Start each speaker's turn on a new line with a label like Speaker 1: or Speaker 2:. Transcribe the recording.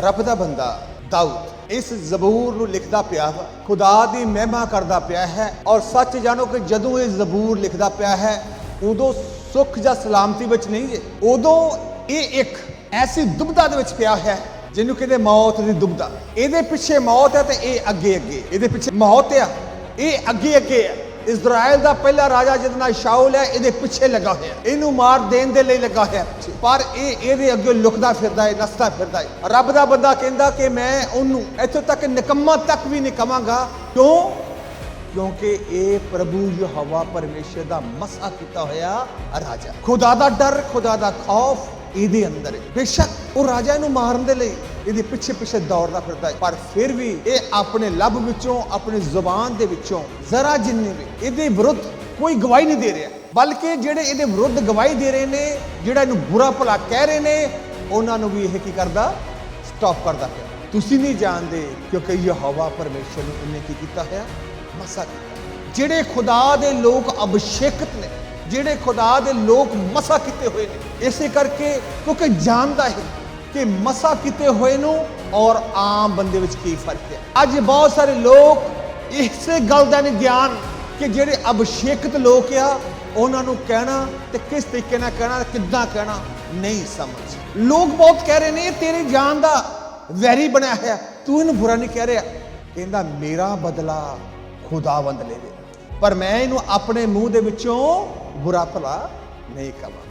Speaker 1: ਰੱਬ ਦਾ ਬੰਦਾ, ਦਾਊਦ। ਇਸ ਜ਼ਬੂਰ ਨੂੰ ਲਿਖਦਾ ਪਿਆ ਖੁਦਾ ਦੀ ਮਹਿਮਾ ਕਰਦਾ ਪਿਆ ਹੈ ਔਰ ਸੱਚ ਜਾਣੋ ਕਿ ਜਦੋਂ ਇਹ ਜ਼ਬੂਰ ਲਿਖਦਾ ਪਿਆ ਹੈ, ਉਦੋਂ ਸੁੱਖ ਜਾਂ ਸਲਾਮਤੀ ਵਿੱਚ ਨਹੀਂ ਹੈ। ਉਦੋਂ ਇਹ ਇੱਕ ਐਸੀ ਦੁਬਦਾ ਦੇ ਵਿੱਚ ਪਿਆ ਹੈ ਜਿਹਨੂੰ ਕਹਿੰਦੇ ਮੌਤ ਦੀ ਦੁਬਦਾ। ਇਹਦੇ ਪਿੱਛੇ ਮੌਤ ਹੈ ਤੇ ਇਹ ਅੱਗੇ ਅੱਗੇ ਇਹਦੇ ਪਿੱਛੇ ਮੌਤ ਆ, ਇਹ ਅੱਗੇ ਅੱਗੇ ਹੈ ਇਜ਼ਰਾਈਲ ਦਾ ਪਹਿਲਾ ਰਾਜਾ ਜਿਹਦਾ ਨਾਂ ਸ਼ਾਉਲ ਹੈ, ਇਹਦੇ ਪਿੱਛੇ ਲੱਗਾ ਹੋਇਆ ਇਹਨੂੰ ਮਾਰ ਦੇਣ ਦੇ ਲਈ ਲੱਗਾ ਹੋਇਆ ਪਰ ਇਹ ਇਹਦੇ ਅੱਗੇ ਲੁਕਦਾ ਫਿਰਦਾ ਹੈ, ਨਸਦਾ ਫਿਰਦਾ ਹੈ। ਰੱਬ ਦਾ ਬੰਦਾ ਕਹਿੰਦਾ ਕਿ ਮੈਂ ਉਹਨੂੰ ਇੱਥੋਂ ਤੱਕ ਨਿਕੰਮਾ ਤੱਕ ਵੀ ਨਹੀਂ ਕਵਾਂਗਾ। ਕਿਉਂ? ਕਿਉਂਕਿ ਇਹ ਪ੍ਰਭੂ ਯਹੋਵਾ ਪਰਮੇਸ਼ਰ ਦਾ ਮਸਾ ਕੀਤਾ ਹੋਇਆ ਰਾਜਾ ਖੁਦਾ ਦਾ ਡਰ, ਖੁਦਾ ਦਾ ਖੌਫ ਇਹਦੇ ਅੰਦਰ ਹੈ। ਬੇਸ਼ੱਕ ਉਹ ਰਾਜਾ ਨੂੰ ਮਾਰਨ ਦੇ ਲਈ ਇਹਦੇ ਪਿੱਛੇ ਪਿੱਛੇ ਦੌੜਦਾ ਫਿਰਦਾ ਹੈ। ਪਰ ਫਿਰ ਵੀ ਇਹ ਆਪਣੇ ਲੱਭ ਵਿੱਚੋਂ, ਆਪਣੀ ਜ਼ੁਬਾਨ ਦੇ ਵਿੱਚੋਂ ਜ਼ਰਾ ਜਿੰਨੇ ਵੀ ਇਹਦੇ ਵਿਰੁੱਧ ਕੋਈ ਗਵਾਹੀ ਨਹੀਂ ਦੇ ਰਿਹਾ। ਬਲਕਿ ਜਿਹੜੇ ਇਹਦੇ ਵਿਰੁੱਧ ਗਵਾਹੀ ਦੇ ਰਹੇ ਨੇ, ਜਿਹੜਾ ਇਹਨੂੰ ਬੁਰਾ ਭਲਾ ਕਹਿ ਰਹੇ ਨੇ, ਉਹਨਾਂ ਨੂੰ ਵੀ ਇਹ ਕੀ ਕਰਦਾ? ਸਟਾਪ ਕਰਦਾ ਪਿਆ ਤੁਸੀਂ ਨਹੀਂ ਜਾਣਦੇ ਕਿਉਂਕਿ ਯਹੋਵਾ ਪਰਮੇਸ਼ਰ ਨੂੰ ਇਹਨੇ ਕੀ ਕੀਤਾ ਹੈ ਮਸਾ ਕੀਤਾ। ਜਿਹੜੇ ਖੁਦਾ ਦੇ ਲੋਕ ਅਭਿਸ਼ੇਕਤ ਨੇ, ਜਿਹੜੇ ਖੁਦਾ ਦੇ ਲੋਕ ਮਸਾ ਕੀਤੇ ਹੋਏ ਨੇ, ਇਸੇ ਕਰਕੇ ਕਿਉਂਕਿ ਜਾਣਦਾ ਹੈ ਕਿ ਮਸਾ ਕੀਤੇ ਹੋਏ ਨੂੰ ਔਰ ਆਮ ਬੰਦੇ ਵਿੱਚ ਕੀ ਫ਼ਰਕ ਹੈ? ਅੱਜ ਬਹੁਤ ਸਾਰੇ ਲੋਕ ਇਸੇ ਗੱਲ ਦਾ ਨਹੀਂ ਗਿਆਨ ਕਿ ਜਿਹੜੇ ਅਭਿਸ਼ੇਕਤ ਲੋਕ ਆ, ਉਹਨਾਂ ਨੂੰ ਕਹਿਣਾ ਤੇ ਕਿਸ ਤਰੀਕੇ ਨਾਲ ਕਹਿਣਾ ਕਿੱਦਾਂ ਕਹਿਣਾ ਨਹੀਂ ਸਮਝ। ਲੋਕ ਬਹੁਤ ਕਹਿ ਰਹੇ ਨੇ ਤੇਰੀ ਜਾਨ ਦਾ ਵੈਰੀ ਬਣਿਆ ਹੋਇਆ, ਤੂੰ ਇਹਨੂੰ ਬੁਰਾ ਨਹੀਂ ਕਹਿ ਰਿਹਾ। ਕਹਿੰਦਾ, ਮੇਰਾ ਬਦਲਾ ਖੁਦਾਵੰਦ ਲੇਵੇ ਪਰ ਮੈਂ ਇਹਨੂੰ ਆਪਣੇ ਮੂੰਹ ਦੇ ਵਿੱਚੋਂ ਬੁਰਾ ਭਲਾ ਨਹੀਂ ਕਵਾਂ